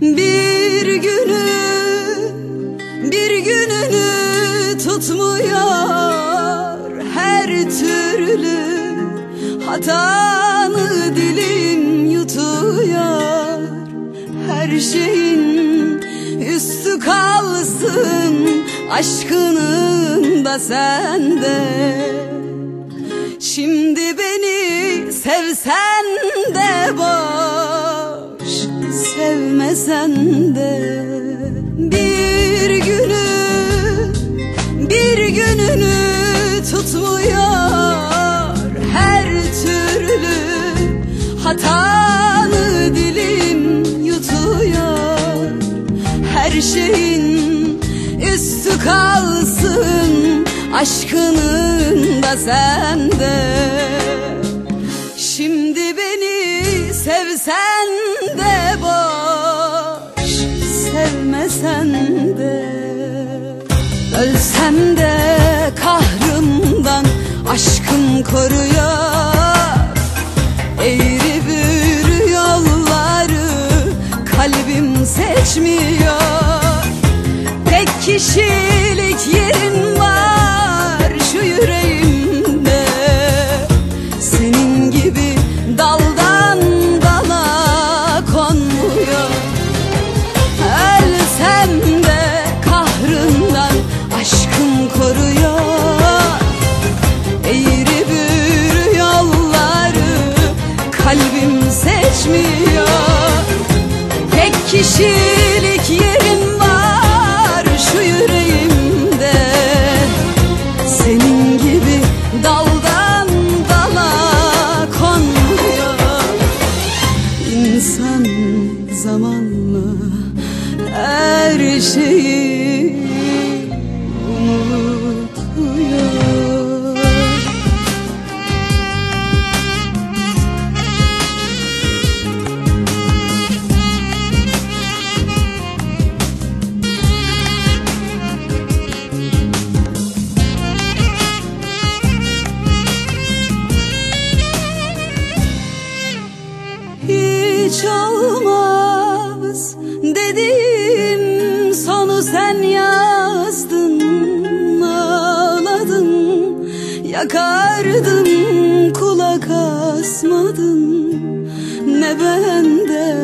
Bir günü bir gününü tutmuyor her türlü. Hatanı dilim yutuyor her şeyin üstü kalsın Aşkının da sende. Şimdi beni sevsen Sevmesen de Bir günü bir gününü tutmuyor Her türlü hatanı dilim yutuyor. Her şeyin üstü kalsın Aşkının da sende Ölsem de kahrımdan aşkım koruyor kalbim seçmiyor. Tek kişilik yerin var şu yüreğimde. Senin gibi daldan dala konmuyor. İnsan zamanla her şeyi unutuyor yakardım kulak asmadın. Ne bende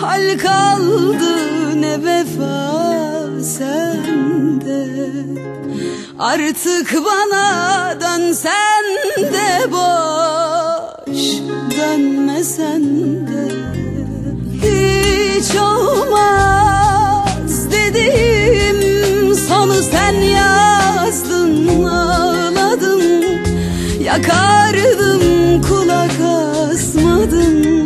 hal kaldı ne vefa sende. Artık bana dönsen de boş Dönmesen de. Hiç olmaz Yakardım kulak asmadın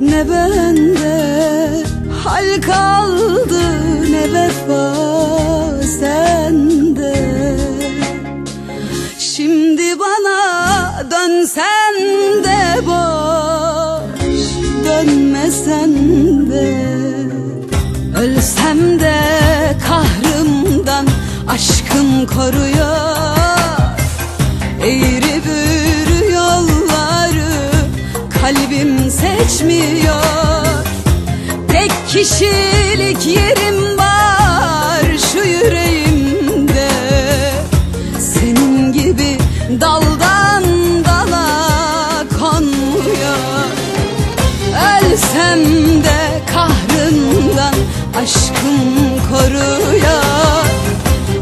Ne bende hal kaldı ne vefa sende. Şimdi bana dönsen de boş Dönmesen de. Ölsem de kahrımdan aşkım koruyor. Eğri kalbim seçmiyor. Tek kişilik yerim var şu yüreğimde. Senin gibi daldan dala konmuyor. Ölsem de kahrından aşkım koruyor.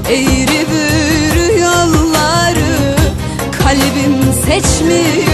Eğri büğrü yolları kalbim seçmiyor.